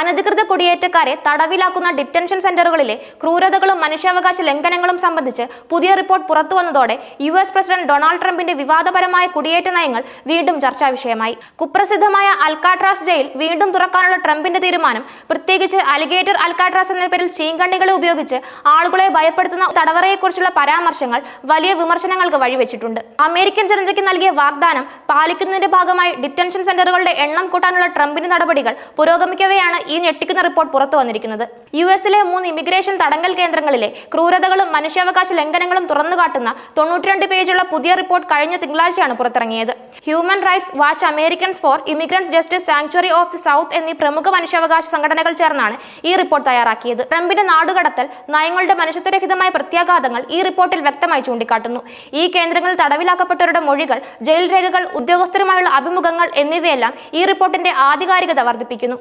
അനധികൃത കുടിയേറ്റക്കാരെ തടവിലാക്കുന്ന ഡിറ്റൻഷൻ സെന്ററുകളിലെ ക്രൂരതകളും മനുഷ്യാവകാശ ലംഘനങ്ങളും സംബന്ധിച്ച് പുതിയ റിപ്പോർട്ട് പുറത്തുവന്നതോടെ യു എസ് പ്രസിഡന്റ് ഡൊണാൾഡ് ട്രംപിന്റെ വിവാദപരമായ കുടിയേറ്റ നയങ്ങൾ വീണ്ടും ചർച്ചാ വിഷയമായി. കുപ്രസിദ്ധമായ അൽക്കാട്രാസ് ജയിൽ വീണ്ടും തുറക്കാനുള്ള ട്രംപിന്റെ തീരുമാനം പ്രത്യേകിച്ച് അലിഗേറ്റർ അൽക്കാട്രാസ് എന്ന പേരിൽ ചീങ്കണ്ണികളെ ഉപയോഗിച്ച് ആളുകളെ ഭയപ്പെടുത്തുന്ന തടവറയെക്കുറിച്ചുള്ള പരാമർശങ്ങൾ വലിയ വിമർശനങ്ങൾക്ക് വഴിവെച്ചിട്ടുണ്ട്. അമേരിക്കൻ ജനതയ്ക്ക് നൽകിയ വാഗ്ദാനം പാലിക്കുന്നതിന്റെ ഭാഗമായി ഡിറ്റൻഷൻ സെന്ററുകളുടെ എണ്ണം കൂട്ടാനുള്ള ട്രംപിന്റെ നടപടികൾ പുരോഗമിക്കവെയാണ് ഈ ഞെട്ടിക്കുന്ന റിപ്പോർട്ട് പുറത്തു വന്നിരിക്കുന്നത്. യു എസിലെ മൂന്ന് ഇമിഗ്രേഷൻ തടങ്കൽ കേന്ദ്രങ്ങളിലെ ക്രൂരതകളും മനുഷ്യാവകാശ ലംഘനങ്ങളും തുറന്നുകാട്ടുന്ന തൊണ്ണൂറ്റിരണ്ട് പേജുള്ള പുതിയ റിപ്പോർട്ട് കഴിഞ്ഞ തിങ്കളാഴ്ചയാണ് പുറത്തിറങ്ങിയത്. Human Rights Watch Americans for Immigrant Justice Sanctuary of the South എന്നീ പ്രമുഖ മനുഷ്യാവകാശ സംഘടനകൾ ചേർന്നാണ് ഈ റിപ്പോർട്ട് തയ്യാറാക്കിയത്. ട്രംപിന്റെ നാടുകടത്തൽ നയങ്ങളുടെ മനുഷ്യത്വരഹിതമായ പ്രത്യാഘാതങ്ങൾ ഈ റിപ്പോർട്ടിൽ വ്യക്തമായി ചൂണ്ടിക്കാട്ടുന്നു. ഈ കേന്ദ്രങ്ങളിൽ തടവിലാക്കപ്പെട്ടവരുടെ മൊഴികൾ ജയിൽ രേഖകൾ ഉദ്യോഗസ്ഥരുമായുള്ള അഭിമുഖങ്ങൾ എന്നിവയെല്ലാം ഈ റിപ്പോർട്ടിന്റെ ആധികാരികത വർദ്ധിപ്പിക്കുന്നു.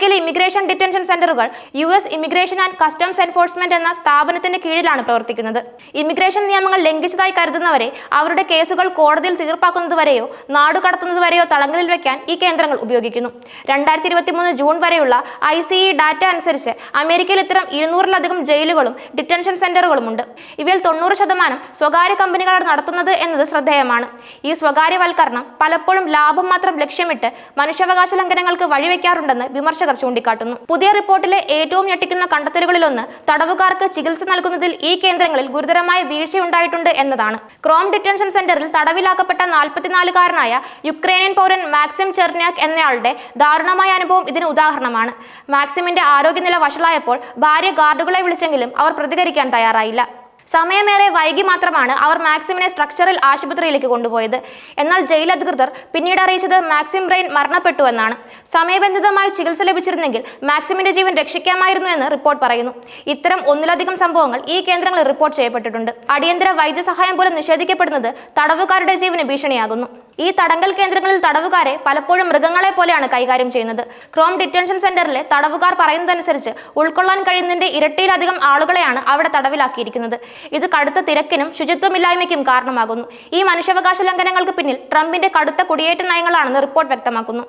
അമേരിക്കയിലെ ഇമിഗ്രേഷൻ ഡിറ്റൻഷൻ സെന്ററുകൾ U S Immigration and Customs Enforcement എന്ന സ്ഥാപനത്തിന്റെ കീഴിലാണ് പ്രവർത്തിക്കുന്നത്. ഇമിഗ്രേഷൻ നിയമങ്ങൾ ലംഘിച്ചതായി കരുതുന്നവരെ അവരുടെ കേസുകൾ കോടതിയിൽ തീർപ്പാക്കുന്നതുവരെയോ നാടുകടത്തുന്നതുവരെയോ തടങ്കലിൽ വെക്കാൻ ഈ കേന്ദ്രങ്ങൾ ഉപയോഗിക്കുന്നു. രണ്ടായിരത്തി ഇരുപത്തി മൂന്ന് ജൂൺ വരെയുള്ള ഐ സി ഇ ഡാറ്റ അനുസരിച്ച് അമേരിക്കയിൽ ഇത്തരം ഇരുന്നൂറിലധികം ജയിലുകളും ഡിറ്റൻഷൻ സെന്ററുകളും ഉണ്ട്. ഇവയിൽ തൊണ്ണൂറ് ശതമാനം സ്വകാര്യ കമ്പനികളാണ് നടത്തുന്നത് എന്നത് ശ്രദ്ധേയമാണ്. ഈ സ്വകാര്യവൽക്കരണം പലപ്പോഴും ലാഭം മാത്രം ലക്ഷ്യമിട്ട് മനുഷ്യാവകാശ ലംഘനങ്ങൾക്ക് വഴിവെക്കാറുണ്ടെന്ന് വിമർശകർ ചൂണ്ടിക്കാട്ടുന്നു. പുതിയ റിപ്പോർട്ടിലെ ഏറ്റവും ഞെട്ടിക്കുന്ന കണ്ടെത്തലുകളിലൊന്ന് തടവുകാർക്ക് ചികിത്സ നൽകുന്നതിൽ ഈ കേന്ദ്രങ്ങളിൽ ഗുരുതരമായ വീഴ്ചയുണ്ടായിട്ടുണ്ട് എന്നതാണ്. ക്രോം ഡിറ്റൻഷൻ സെന്ററിൽ തടവിലാക്കപ്പെട്ട നാൽപ്പത്തിനാലുകാരനായ യുക്രൈനിയൻ പൗരൻ മാക്സിം ചെർന്യാക് എന്നയാളുടെ ദാരുണമായ അനുഭവം ഇതിന് ഉദാഹരണമാണ്. മാക്സിമിന്റെ ആരോഗ്യനില വഷളായപ്പോൾ ഭാര്യ ഗാർഡുകളെ വിളിച്ചെങ്കിലും അവർ പ്രതികരിക്കാൻ തയ്യാറായില്ല. സമയമേറെ വൈകി മാത്രമാണ് അവർ മാക്സിമിനെ സ്ട്രക്ചറൽ ആശുപത്രിയിലേക്ക് കൊണ്ടുപോയത്. എന്നാൽ ജയിൽ അധികൃതർ പിന്നീട് അറിയിച്ചത് മാക്സിം ബ്രെയിൻ മരണപ്പെട്ടുവെന്നാണ് സമയബന്ധിതമായി ചികിത്സ ലഭിച്ചിരുന്നെങ്കിൽ മാക്സിമിന്റെ ജീവൻ രക്ഷിക്കാമായിരുന്നു എന്ന് റിപ്പോർട്ട് പറയുന്നു. ഇത്തരം ഒന്നിലധികം സംഭവങ്ങൾ ഈ കേന്ദ്രങ്ങളിൽ റിപ്പോർട്ട് ചെയ്യപ്പെട്ടിട്ടുണ്ട്. അടിയന്തര വൈദ്യസഹായം പോലും നിഷേധിക്കപ്പെടുന്നത് തടവുകാരുടെ ജീവന് ഭീഷണിയാകുന്നു. ഈ തടങ്കൽ കേന്ദ്രങ്ങളിൽ തടവുകാരെ പലപ്പോഴും മൃഗങ്ങളെ പോലെയാണ് കൈകാര്യം ചെയ്യുന്നത്. ക്രോം ഡിറ്റൻഷൻ സെന്ററിലെ തടവുകാർ പറയുന്നതനുസരിച്ച് ഉൾക്കൊള്ളാൻ കഴിയുന്നതിന്റെ ഇരട്ടിയിലധികം ആളുകളെയാണ് അവിടെ തടവിലാക്കിയിരിക്കുന്നത്. ഇത് കടുത്ത തിരക്കിനും ശുചിത്വമില്ലായ്മയ്ക്കും കാരണമാകുന്നു. ഈ മനുഷ്യാവകാശ ലംഘനങ്ങൾക്ക് പിന്നിൽ ട്രംപിന്റെ കടുത്ത കുടിയേറ്റ നയങ്ങളാണെന്ന് റിപ്പോർട്ട് വ്യക്തമാക്കുന്നു.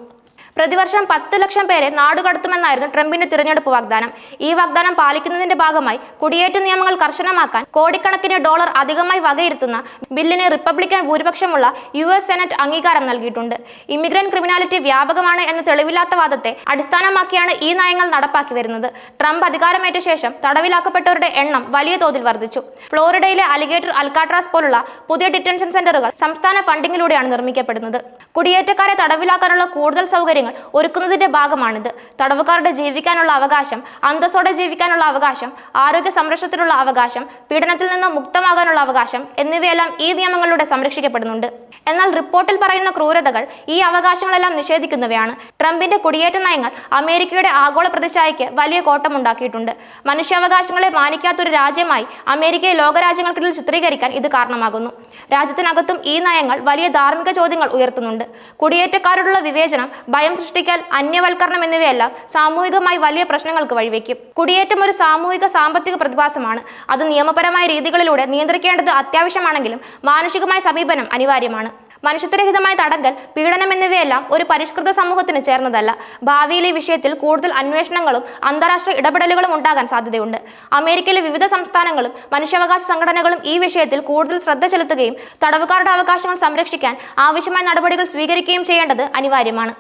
പ്രതിവർഷം പത്ത് ലക്ഷം പേരെ നാടുകടത്തുമെന്നായിരുന്നു ട്രംപിന്റെ തിരഞ്ഞെടുപ്പ് വാഗ്ദാനം. ഈ വാഗ്ദാനം പാലിക്കുന്നതിന്റെ ഭാഗമായി കുടിയേറ്റ നിയമങ്ങൾ കർശനമാക്കാൻ കോടിക്കണക്കിന് ഡോളർ അധികമായി വകയിരുത്തുന്ന ബില്ലിന് റിപ്പബ്ലിക്കൻ ഭൂരിപക്ഷമുള്ള യു എസ് സെനറ്റ് അംഗീകാരം നൽകിയിട്ടുണ്ട്. ഇമിഗ്രന്റ് ക്രിമിനാലിറ്റി വ്യാപകമാണ് എന്ന തെളിവില്ലാത്ത വാദത്തെ അടിസ്ഥാനമാക്കിയാണ് ഈ നയങ്ങൾ നടപ്പാക്കി വരുന്നത്. ട്രംപ് അധികാരമേറ്റ ശേഷം തടവിലാക്കപ്പെട്ടവരുടെ എണ്ണം വലിയ തോതിൽ വർദ്ധിച്ചു. ഫ്ലോറിഡയിലെ അലിഗേറ്റർ അൽക്കാട്രാസ് പോലുള്ള പുതിയ ഡിറ്റൻഷൻ സെന്ററുകൾ സംസ്ഥാന ഫണ്ടിങ്ങിലൂടെയാണ് നിർമ്മിക്കപ്പെടുന്നത്. കുടിയേറ്റക്കാരെ തടവിലാക്കാനുള്ള കൂടുതൽ സൗകര്യങ്ങൾ ഒരുക്കുന്നതിന്റെ ഭാഗമാണിത്. തടവുകാരുടെ ജീവിക്കാനുള്ള അവകാശം അന്തസ്സോടെ ജീവിക്കാനുള്ള അവകാശം ആരോഗ്യ സംരക്ഷണത്തിനുള്ള അവകാശം പീഡനത്തിൽ നിന്ന് മുക്തമാകാനുള്ള അവകാശം എന്നിവയെല്ലാം ഈ നിയമങ്ങളിലൂടെ സംരക്ഷിക്കപ്പെടുന്നുണ്ട്. എന്നാൽ റിപ്പോർട്ടിൽ പറയുന്ന ക്രൂരതകൾ ഈ അവകാശങ്ങളെല്ലാം നിഷേധിക്കുന്നവയാണ്. ട്രംപിന്റെ കുടിയേറ്റ നയങ്ങൾ അമേരിക്കയുടെ ആഗോള പ്രതിച്ഛായയ്ക്ക് വലിയ കോട്ടമുണ്ടാക്കിയിട്ടുണ്ട്. മനുഷ്യാവകാശങ്ങളെ മാനിക്കാത്തൊരു രാജ്യമായി അമേരിക്കയെ ലോകരാജ്യങ്ങൾക്കിടയിൽ ചിത്രീകരിക്കാൻ ഇത് കാരണമാകുന്നു. രാജ്യത്തിനകത്തും ഈ നയങ്ങൾ വലിയ ധാർമ്മിക ചോദ്യങ്ങൾ ഉയർത്തുന്നുണ്ട്. കുടിയേറ്റക്കാരോടുള്ള വിവേചനം ഭയം സൃഷ്ടിക്കൽ അന്യവൽക്കരണം എന്നിവയെല്ലാം സാമൂഹികമായി വലിയ പ്രശ്നങ്ങൾക്ക് വഴിവെക്കും. കുടിയേറ്റം ഒരു സാമൂഹിക സാമ്പത്തിക പ്രതിഭാസമാണ്. അത് നിയമപരമായ രീതികളിലൂടെ നിയന്ത്രിക്കേണ്ടത് അത്യാവശ്യമാണെങ്കിലും മാനുഷികമായ സമീപനം അനിവാര്യമാണ്. മനുഷ്യത്വരഹിതമായ തടങ്കൽ പീഡനം എന്നിവയെല്ലാം ഒരു പരിഷ്കൃത സമൂഹത്തിന് ചേർന്നതല്ല. ഭാവിയിൽ ഈ വിഷയത്തിൽ കൂടുതൽ അന്വേഷണങ്ങളും അന്താരാഷ്ട്ര ഇടപെടലുകളും ഉണ്ടാകാൻ സാധ്യതയുണ്ട്. അമേരിക്കയിലെ വിവിധ സംസ്ഥാനങ്ങളും മനുഷ്യാവകാശ സംഘടനകളും ഈ വിഷയത്തിൽ കൂടുതൽ ശ്രദ്ധ ചെലുത്തുകയും തടവുകാരുടെ അവകാശങ്ങൾ സംരക്ഷിക്കാൻ ആവശ്യമായ നടപടികൾ സ്വീകരിക്കുകയും ചെയ്യേണ്ടത് അനിവാര്യമാണ്.